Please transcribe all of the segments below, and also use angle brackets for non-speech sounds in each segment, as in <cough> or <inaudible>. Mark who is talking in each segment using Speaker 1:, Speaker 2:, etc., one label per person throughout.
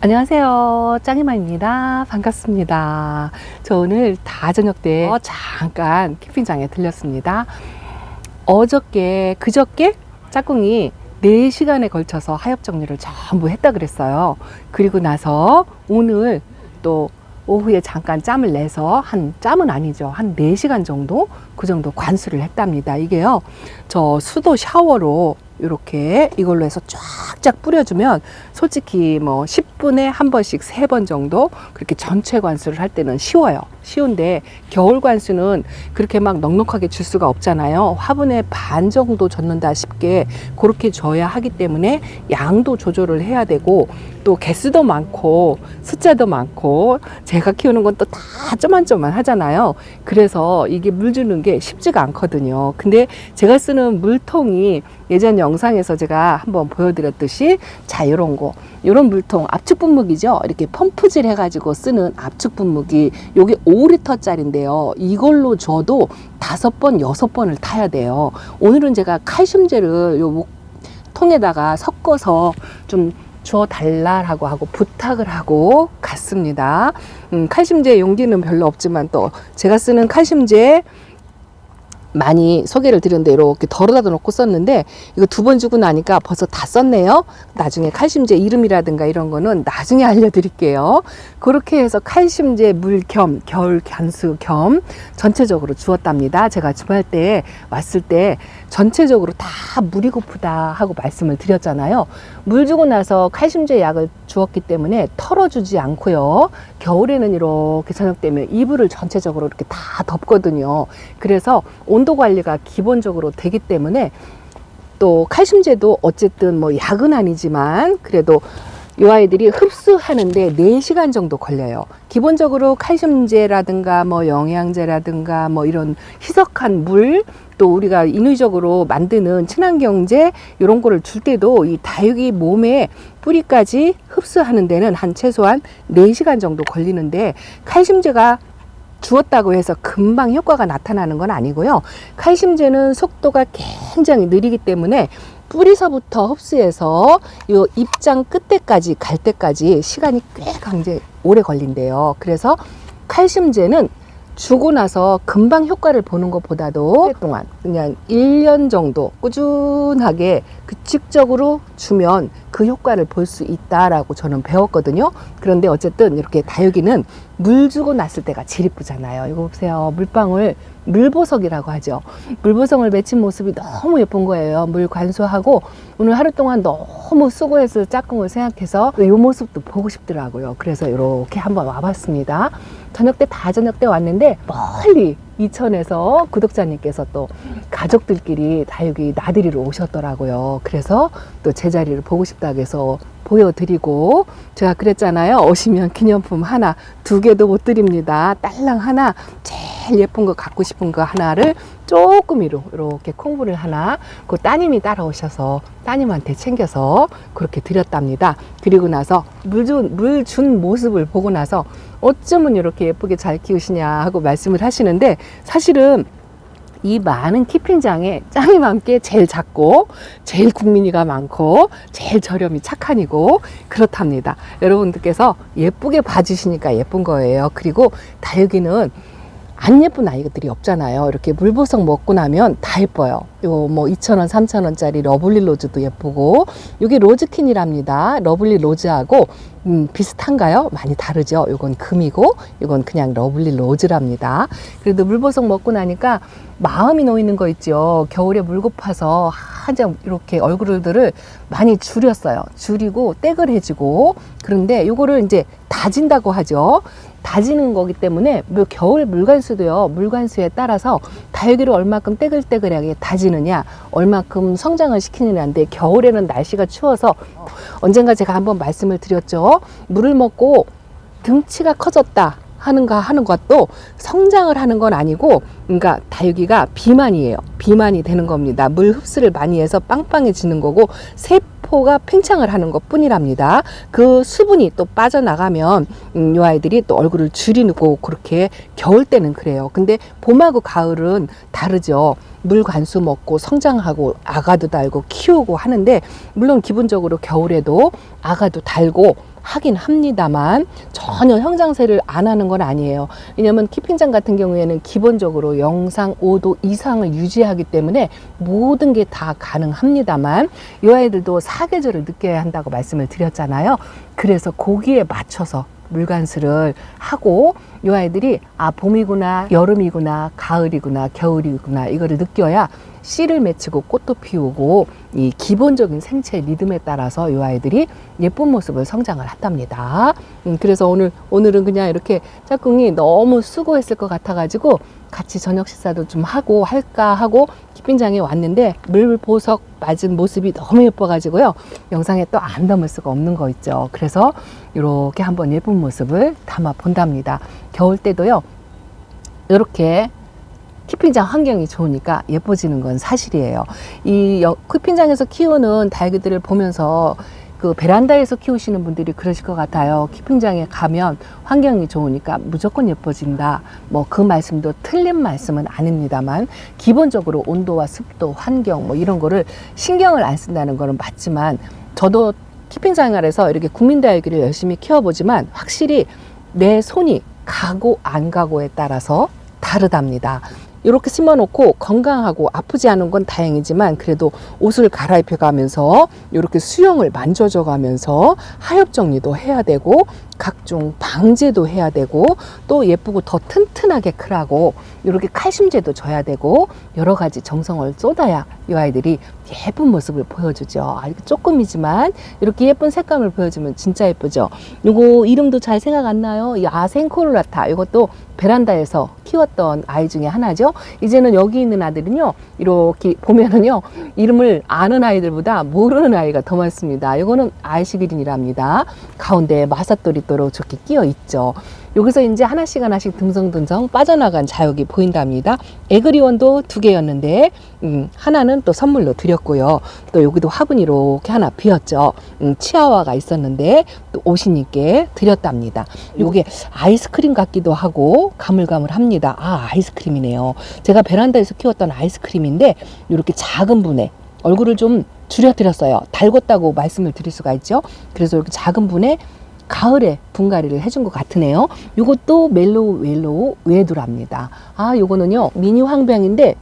Speaker 1: 안녕하세요. 짱이마입니다. 반갑습니다. 저 오늘 다 저녁 때 잠깐 캠핑장에 들렸습니다. 어저께, 그저께 짝꿍이 4시간에 걸쳐서 하엽 정리를 전부 했다 그랬어요. 그리고 나서 오늘 또 오후에 잠깐 짬을 내서 한 짬은 아니죠. 한 4시간 정도 그 정도 관수를 했답니다. 이게요. 저 수도 샤워로 이렇게 이걸로 해서 쫙쫙 뿌려주면 솔직히 뭐 10분에 한 번씩 세 번 정도 그렇게 전체 관수를 할 때는 쉬워요. 쉬운데 겨울 관수는 그렇게 막 넉넉하게 줄 수가 없잖아요. 화분에 반 정도 젓는다 싶게 그렇게 줘야 하기 때문에 양도 조절을 해야 되고 또 개수도 많고 숫자도 많고 제가 키우는 건 또 다 쪼만쪼만 하잖아요. 그래서 이게 물 주는 게 쉽지가 않거든요. 근데 제가 쓰는 물통이 예전 영상에서 제가 한번 보여드렸듯이 자 이런 거 이런 물통 압축 분무기죠? 이렇게 펌프질 해가지고 쓰는 압축 분무기 요게 5리터짜리인데요. 이걸로 줘도 다섯 번 여섯 번을 타야 돼요. 오늘은 제가 칼슘제를 요 목- 통에다가 섞어서 좀 주어 달라라고 하고 부탁을 하고 갔습니다. 음, 칼슘제 용기는 별로 없지만 또 제가 쓰는 칼슘제 많이 소개를 드렸는데 이렇게 덜어다 놓고 썼는데 이거 두 번 주고 나니까 벌써 다 썼네요. 나중에 칼슘제 이름이라든가 이런 거는 나중에 <laughs> 알려드릴게요. 그렇게 해서 칼슘제 물 겸 겨울 간수 겸 전체적으로 주었답니다. 제가 주말 때 왔을 때 전체적으로 다 물이 고프다 하고 말씀을 드렸잖아요. 물 주고 나서 칼슘제 약을 주었기 때문에 털어주지 않고요. 겨울에는 이렇게 저녁 되면 이불을 전체적으로 이렇게 다 덮거든요. 그래서 온도 관리가 기본적으로 되기 때문에 또 칼슘제도 어쨌든 뭐 약은 아니지만 그래도 이 아이들이 흡수하는데 4시간 정도 걸려요. 기본적으로 칼슘제라든가 뭐 영양제라든가 뭐 이런 희석한 물, 또 우리가 인위적으로 만드는 친환경제 이런 거를 줄 때도 이 다육이 몸에 뿌리까지 흡수하는 데는 한 최소한 4시간 정도 걸리는데 칼슘제가 주었다고 해서 금방 효과가 나타나는 건 아니고요. 칼슘제는 속도가 굉장히 느리기 때문에 뿌리서부터 흡수해서 요 입장 끝에까지 갈 때까지 시간이 꽤 강제 오래 걸린대요. 그래서 칼슘제는 주고 나서 금방 효과를 보는 것보다도 동안 그냥 1년 정도 꾸준하게 규칙적으로 주면 그 효과를 볼 수 있다라고 저는 배웠거든요. 그런데 어쨌든 이렇게 다육이는 물 주고 났을 때가 제일 이쁘잖아요. 이거 보세요. 물방울 물보석이라고 하죠. 물보석을 맺힌 모습이 너무 예쁜 거예요. 물 관수하고 오늘 하루 동안 너무 수고해서 짝꿍을 생각해서 이 모습도 보고 싶더라고요. 그래서 이렇게 한번 와봤습니다. 저녁 때 다 저녁 때 왔는데 멀리 이천에서 구독자님께서 또 가족들끼리 다육이 나들이로 오셨더라고요. 그래서 또 제자리를 보고 싶다고 해서 보여드리고 제가 그랬잖아요. 오시면 기념품 하나 두 개도 못 드립니다. 딸랑 하나 제일 예쁜 거 갖고 싶은 거 하나를 조금이로 이렇게 콩불을 하나 그 따님이 따라오셔서 따님한테 챙겨서 그렇게 드렸답니다. 그리고 나서 물준 물 준 모습을 보고 나서 어쩌면 이렇게 예쁘게 잘 키우시냐 하고 말씀을 하시는데 사실은 이 많은 키핑장에 짱이 많게 제일 작고 제일 국민이가 많고 제일 저렴이 착한이고 그렇답니다. 여러분들께서 예쁘게 봐주시니까 예쁜 거예요. 그리고 다육이는 안 예쁜 아이들이 없잖아요. 이렇게 물보석 먹고 나면 다 예뻐요. 요 뭐 2,000원, 3,000원짜리 러블리 로즈도 예쁘고 요게 로즈킨이랍니다. 러블리 로즈하고 음, 비슷한가요? 많이 다르죠. 요건 금이고 요건 그냥 러블리 로즈랍니다. 그래도 물보석 먹고 나니까 마음이 놓이는 거 있죠. 겨울에 물 고파서 한장 이렇게 얼굴들을 많이 줄였어요. 줄이고 떼글해지고 그런데 요거를 이제 다진다고 하죠. 다지는 거기 때문에 뭐 겨울 물관수도요. 물관수에 따라서 다육이를 얼마큼 떼글떼글하게 다지느냐 얼마큼 성장을 시키느냐인데 겨울에는 날씨가 추워서 언젠가 제가 한번 말씀을 드렸죠. 물을 먹고 등치가 커졌다 하는가 하는 것도 성장을 하는 건 아니고 그러니까 다육이가 비만이에요. 비만이 되는 겁니다. 물 흡수를 많이 해서 빵빵해지는 거고 세 포가 팽창을 하는 것 뿐이랍니다. 그 수분이 또 빠져나가면 음, 요 아이들이 또 얼굴을 줄이고 그렇게 겨울 때는 그래요. 근데 봄하고 가을은 다르죠. 물 관수 먹고 성장하고 아가도 달고 키우고 하는데 물론 기본적으로 겨울에도 아가도 달고 하긴 합니다만 전혀 형장세를 안 하는 건 아니에요. 왜냐하면 키핑장 같은 경우에는 기본적으로 영상 5도 이상을 유지하기 때문에 모든 게 다 가능합니다만 이 아이들도 사계절을 느껴야 한다고 말씀을 드렸잖아요. 그래서 거기에 맞춰서 물관수를 하고 이 아이들이 아 봄이구나 여름이구나 가을이구나 겨울이구나 이거를 느껴야 씨를 맺히고 꽃도 피우고 이 기본적인 생체 리듬에 따라서 이 아이들이 예쁜 모습을 성장을 한답니다. 음, 그래서 오늘 오늘은 그냥 이렇게 짝꿍이 너무 수고했을 것 같아가지고 같이 저녁 식사도 좀 하고 할까 하고 키핑장에 왔는데 물 보석 맞은 모습이 너무 예뻐가지고요 영상에 또 안 담을 수가 없는 거 있죠. 그래서 이렇게 한번 예쁜 모습을 담아 본답니다. 겨울 때도요 이렇게 키핑장 환경이 좋으니까 예뻐지는 건 사실이에요. 이 여- 키핑장에서 키우는 다육이들을 보면서 그 베란다에서 키우시는 분들이 그러실 것 같아요. 키핑장에 가면 환경이 좋으니까 무조건 예뻐진다. 뭐 그 말씀도 틀린 말씀은 아닙니다만 기본적으로 온도와 습도, 환경 뭐 이런 거를 신경을 안 쓴다는 거는 맞지만 저도 키핑 생활에서 이렇게 국민 다육이를 열심히 키워보지만 확실히 내 손이 가고 안 가고에 따라서 다르답니다. 이렇게 심어놓고 건강하고 아프지 않은 건 다행이지만 그래도 옷을 갈아입혀 가면서 이렇게 수영을 만져줘 가면서 하엽 정리도 해야 되고 각종 방제도 해야 되고 또 예쁘고 더 튼튼하게 크라고 이렇게 칼슘제도 줘야 되고 여러 가지 정성을 쏟아야 이 아이들이 예쁜 모습을 보여주죠. 아, 조금이지만 이렇게 예쁜 색감을 보여주면 진짜 예쁘죠. 요거 이름도 잘 생각 안 나요. 이 아생코르라타 이것도 베란다에서 키웠던 아이 중에 하나죠. 이제는 여기 있는 아들은요, 이렇게 보면은요, 이름을 아는 아이들보다 모르는 아이가 더 많습니다. 이거는 아이시비린이랍니다. 가운데 마사토리 또로 좋게 끼어 있죠. 여기서 이제 하나씩 하나씩 듬성듬성 빠져나간 자육이 보인답니다. 에그리원도 두 개였는데, 음, 하나는 또 선물로 드렸고요. 또 여기도 화분이 이렇게 하나 비었죠. 음, 치아와가 있었는데, 또 오신님께 드렸답니다. 요게 아이스크림 같기도 하고, 가물가물합니다. 아, 아이스크림이네요. 제가 베란다에서 키웠던 아이스크림인데, 이렇게 작은 분에 얼굴을 좀 줄여드렸어요. 달궜다고 말씀을 드릴 수가 있죠. 그래서 이렇게 작은 분에 가을에 분갈이를 해준 것 같으네요. 요것도 멜로우 웰로우 웨두랍니다. 아, 요거는요, 미니 황병인데,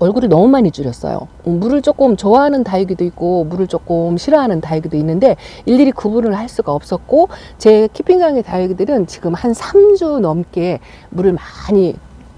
Speaker 1: 얼굴이 너무 많이 줄였어요. 음, 물을 조금 좋아하는 다육이도 있고, 물을 조금 싫어하는 다육이도 있는데, 일일이 구분을 할 수가 없었고, 제 키핑장의 다육이들은 지금 한 3주 넘게 물을 많이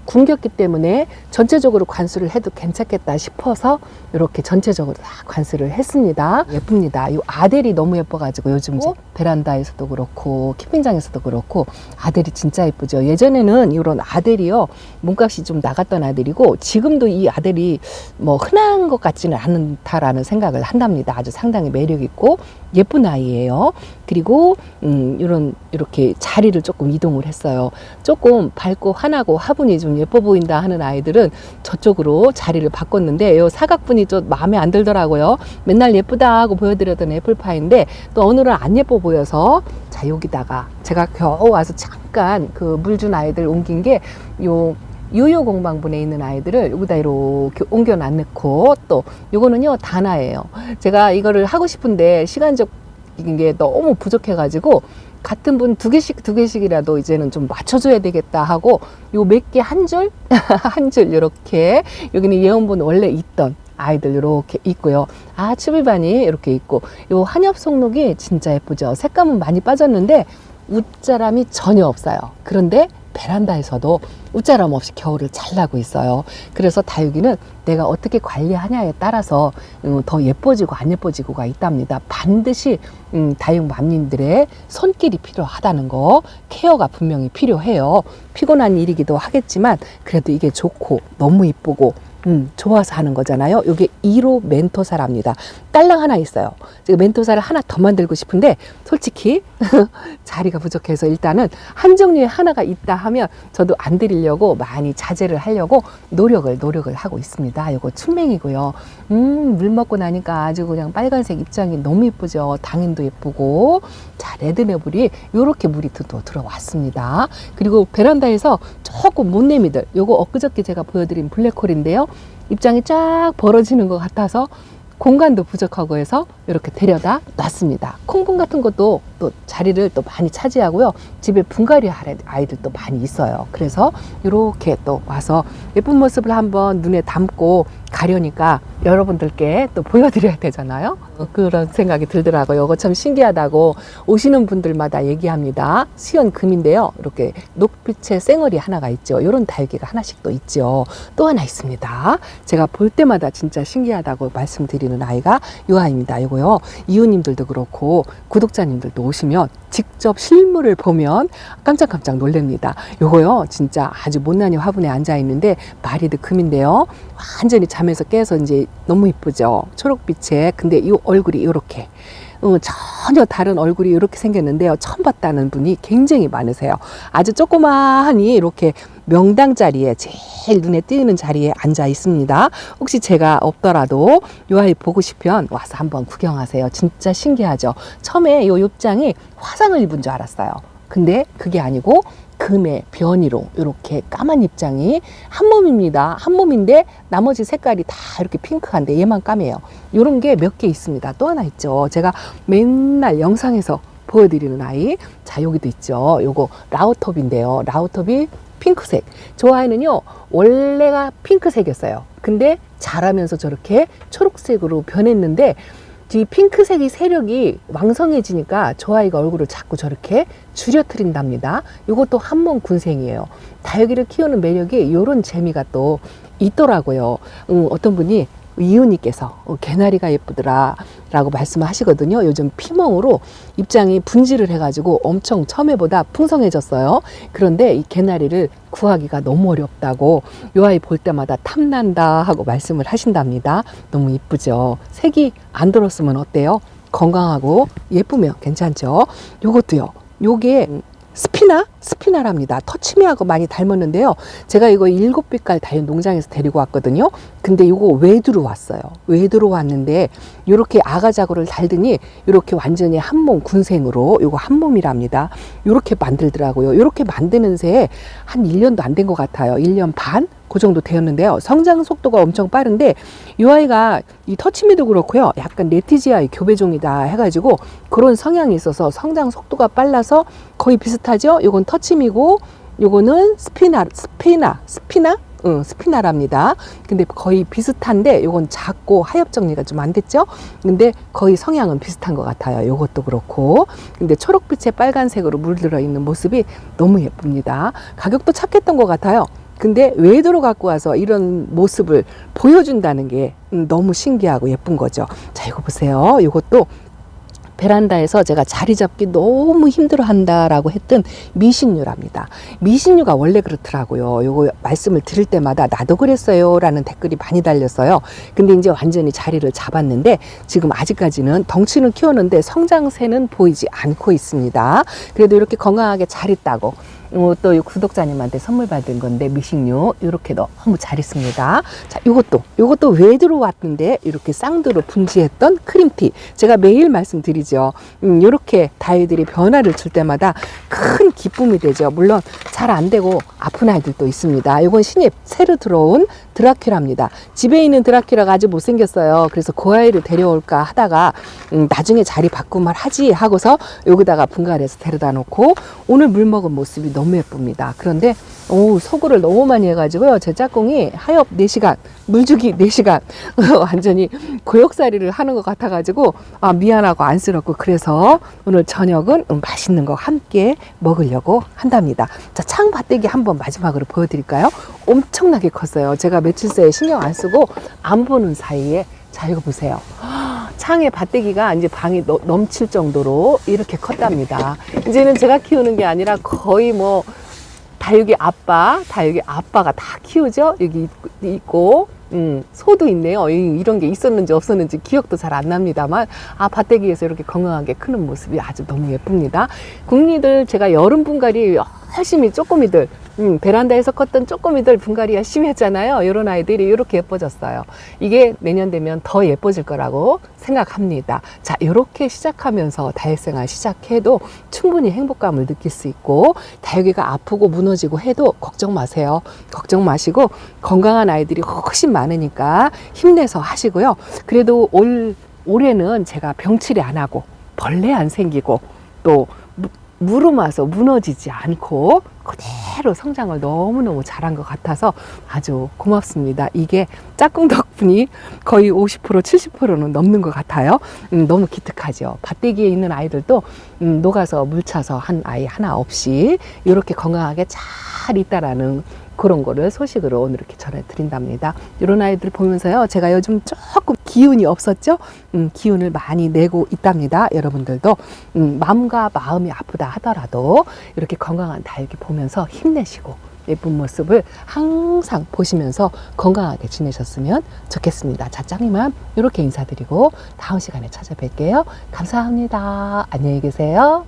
Speaker 1: 굶겼기 때문에 전체적으로 관수를 해도 괜찮겠다 싶어서 이렇게 전체적으로 다 관수를 했습니다. 예쁩니다. 이 아델이 너무 예뻐가지고 요즘 이제 베란다에서도 그렇고 키핑장에서도 그렇고 아델이 진짜 예쁘죠. 예전에는 이런 아델이요 몸값이 좀 나갔던 아들이고 지금도 이 아델이 뭐 흔한 것 같지는 않다라는 생각을 한답니다. 아주 상당히 매력 있고 예쁜 아이예요. 그리고 음 이런 이렇게 자리를 조금 이동을 했어요. 조금 밝고 환하고 화분이 좀 예뻐 보인다 하는 아이들은 저쪽으로 자리를 바꿨는데 요 사각분이 좀 마음에 안 들더라고요. 맨날 예쁘다 하고 보여드렸던 애플파이인데 또 오늘은 안 예뻐 보여서 자 여기다가 제가 겨우 와서 잠깐 그 물 준 아이들 옮긴 게요 유효 공방분에 있는 아이들을 여기다 이렇게 옮겨 놨고 또 요거는요 단아예요. 제가 이거를 하고 싶은데 시간적 이게 너무 부족해가지고 같은 분 두 개씩 두 개씩이라도 이제는 좀 맞춰줘야 되겠다 하고 요 몇 개 한 줄 <laughs> 한줄 이렇게 여기는 예원분 원래 있던 아이들 이렇게 있고요. 아 츠빌반이 이렇게 있고 요 한엽 속록이 진짜 예쁘죠. 색감은 많이 빠졌는데 웃자람이 전혀 없어요. 그런데 베란다에서도 웃자람 없이 겨울을 잘 나고 있어요. 그래서 다육이는 내가 어떻게 관리하냐에 따라서 음, 더 예뻐지고 안 예뻐지고가 있답니다. 반드시 음, 다육 맘님들의 손길이 필요하다는 거 케어가 분명히 필요해요. 피곤한 일이기도 하겠지만 그래도 이게 좋고 너무 이쁘고 음, 좋아서 하는 거잖아요. 이게 1호 멘토사랍니다. 딸랑 하나 있어요. 제가 멘토사를 하나 더 만들고 싶은데 솔직히 <laughs> 자리가 부족해서 일단은 한 종류에 하나가 있다 하면 저도 안 드리려고 많이 자제를 하려고 노력을 노력을 하고 있습니다. 이거 춘맹이고요. 음, 물 먹고 나니까 아주 그냥 빨간색 입장이 너무 예쁘죠. 당연도 예쁘고 자 레드네블이 요렇게 물이 또 들어왔습니다. 그리고 베란다에서 조금 못내미들 요거 엊그저께 제가 보여드린 블랙홀인데요. 입장이 쫙 벌어지는 것 같아서 공간도 부족하고 해서 이렇게 데려다 놨습니다. 콩분 같은 것도 또 자리를 또 많이 차지하고요. 집에 분갈이 할 아이들도 많이 있어요. 그래서 이렇게 또 와서 예쁜 모습을 한번 눈에 담고 가려니까 여러분들께 또 보여드려야 되잖아요. 어, 그런 생각이 들더라고요. 이거 참 신기하다고 오시는 분들마다 얘기합니다. 시연 금인데요. 이렇게 녹빛의 쌩얼이 하나가 있죠. 이런 달기가 하나씩 또 있죠. 또 하나 있습니다. 제가 볼 때마다 진짜 신기하다고 말씀드리는 아이가 이 아이입니다. 이거요. 이웃님들도 그렇고 구독자님들도 오시면 직접 실물을 보면 깜짝깜짝 놀랍니다. 요거요. 진짜 아주 못난이 화분에 앉아 있는데 마리드 금인데요. 완전히 잠에서 깨서 이제 너무 이쁘죠. 초록빛에. 근데 이 얼굴이 이렇게. 어, 전혀 다른 얼굴이 이렇게 생겼는데요. 처음 봤다는 분이 굉장히 많으세요. 아주 조그마하니 이렇게 명당 자리에 제일 눈에 띄는 자리에 앉아 있습니다. 혹시 제가 없더라도 이 아이 보고 싶으면 와서 한번 구경하세요. 진짜 신기하죠. 처음에 이 입장이 화상을 입은 줄 알았어요. 근데 그게 아니고 금의 변이로 이렇게 까만 입장이 한 몸입니다. 한 몸인데 나머지 색깔이 다 이렇게 핑크한데 얘만 까매요. 이런 게 몇 개 있습니다. 또 하나 있죠. 제가 맨날 영상에서 보여드리는 아이. 자, 여기도 있죠. 요거 라우톱인데요. 라우톱이 핑크색. 저 아이는요, 원래가 핑크색이었어요. 근데 자라면서 저렇게 초록색으로 변했는데, 이 핑크색이 세력이 왕성해지니까 저 아이가 얼굴을 자꾸 저렇게 줄여트린답니다. 이것도 한몸 군생이에요. 다육이를 키우는 매력이 이런 재미가 또 있더라고요. 음, 어떤 분이 이웃님께서 어, 개나리가 예쁘더라 라고 말씀을 하시거든요. 요즘 피멍으로 입장이 분지를 해가지고 엄청 처음에보다 풍성해졌어요. 그런데 이 개나리를 구하기가 너무 어렵다고 요 아이 볼 때마다 탐난다 하고 말씀을 하신답니다. 너무 이쁘죠. 색이 안 들었으면 어때요? 건강하고 예쁘면 괜찮죠. 요것도요. 요게 스피나? 스피나랍니다. 터치미하고 많이 닮았는데요. 제가 이거 일곱 빛깔 달린 농장에서 데리고 왔거든요. 근데 이거 외두로 왔어요. 외두로 왔는데 이렇게 아가자고를 달더니 이렇게 완전히 한 몸 군생으로 이거 한 몸이랍니다. 이렇게 만들더라고요. 이렇게 만드는 새에 한 1년도 안 된 것 같아요. 1년 반? 그 정도 되었는데요. 성장 속도가 엄청 빠른데 이 아이가 이 터치미도 그렇고요. 약간 네티지아의 교배종이다 해가지고 그런 성향이 있어서 성장 속도가 빨라서 거의 비슷하죠. 요건 터치 미고 요거는 스피나 스피나 스피나 응, 스피나랍니다. 근데 거의 비슷한데 요건 작고 하엽 정리가 좀 안 됐죠? 근데 거의 성향은 비슷한 것 같아요. 요것도 그렇고. 근데 초록빛에 빨간색으로 물들어 있는 모습이 너무 예쁩니다. 가격도 착했던 것 같아요. 근데 외도로 갖고 와서 이런 모습을 보여준다는 게 음, 너무 신기하고 예쁜 거죠. 자, 이거 보세요. 이것도 베란다에서 제가 자리 잡기 너무 힘들어 한다라고 했던 미신유랍니다. 미신유가 원래 그렇더라고요. 요거 말씀을 드릴 때마다 나도 그랬어요. 라는 댓글이 많이 달렸어요. 근데 이제 완전히 자리를 잡았는데 지금 아직까지는 덩치는 키웠는데 성장세는 보이지 않고 있습니다. 그래도 이렇게 건강하게 잘 있다고 어, 또 구독자님한테 선물 받은 건데 미식류 이렇게 너무 잘 있습니다. 자, 이것도 이것도 왜 들어왔는데 이렇게 쌍두로 분지했던 크림티 제가 매일 말씀드리죠. 음, 이렇게 다이들이 변화를 줄 때마다 큰 기쁨이 되죠. 물론 잘 안 되고 아픈 아이들도 있습니다. 이건 신입 새로 들어온 드라큘라입니다. 집에 있는 드라큘라가 아주 못생겼어요. 그래서 그 아이를 데려올까 하다가 음, 나중에 자리 바꾸말 하지 하고서 여기다가 분갈해서 데려다 놓고 오늘 물 먹은 모습이 너무 예쁩니다. 그런데 오, 소구를 너무 많이 해가지고요. 제 짝꿍이 하엽 4시간, 물주기 4시간, <laughs> 완전히 고역살이를 하는 것 같아가지고, 아, 미안하고 안쓰럽고, 그래서 오늘 저녁은 음, 맛있는 거 함께 먹으려고 한답니다. 자, 창 밭대기 한번 마지막으로 보여드릴까요? 엄청나게 컸어요. 제가 새에 신경 안 쓰고 안 보는 사이에, 자, 이거 보세요. 창에 밭대기가 이제 방이 너- 넘칠 정도로 이렇게 컸답니다. 이제는 제가 키우는 게 아니라 거의 뭐 다육이 아빠, 다육이 아빠가 다 키우죠. 여기 있- 있고, 음, 소도 있네요. 이- 이런 게 있었는지 없었는지 기억도 잘 안 납니다만, 아, 밭대기에서 이렇게 건강하게 크는 모습이 아주 너무 예쁩니다. 국리들 제가 여름 분갈이 열심히 쪼꼬미들 음, 베란다에서 컸던 쪼꼬미들 분갈이가 심했잖아요. 이런 아이들이 이렇게 예뻐졌어요. 이게 내년 되면 더 예뻐질 거라고 생각합니다. 자, 이렇게 시작하면서 다육생활 시작해도 충분히 행복감을 느낄 수 있고 다육이가 아프고 무너지고 해도 걱정 마세요. 걱정 마시고 건강한 아이들이 훨씬 많으니까 힘내서 하시고요. 그래도 올 올해는 제가 병치레 안 하고 벌레 안 생기고 또 무- 무름와서 무너지지 않고 그대로 성장을 너무너무 잘한 것 같아서 아주 고맙습니다. 이게 짝꿍 덕분이 거의 50% 70%는 넘는 것 같아요. 음, 너무 기특하죠. 밭대기에 있는 아이들도 음, 녹아서 물 차서 한 아이 하나 없이 이렇게 건강하게 잘 있다라는 그런 거를 소식으로 오늘 이렇게 전해드린답니다. 이런 아이들 보면서요, 제가 요즘 조금 기운이 없었죠? 음, 기운을 많이 내고 있답니다. 여러분들도 음, 마음과 마음이 아프다 하더라도 이렇게 건강한 다육이 보면서 힘내시고 예쁜 모습을 항상 보시면서 건강하게 지내셨으면 좋겠습니다. 자, 짱이만 이렇게 인사드리고 다음 시간에 찾아뵐게요. 감사합니다. 안녕히 계세요.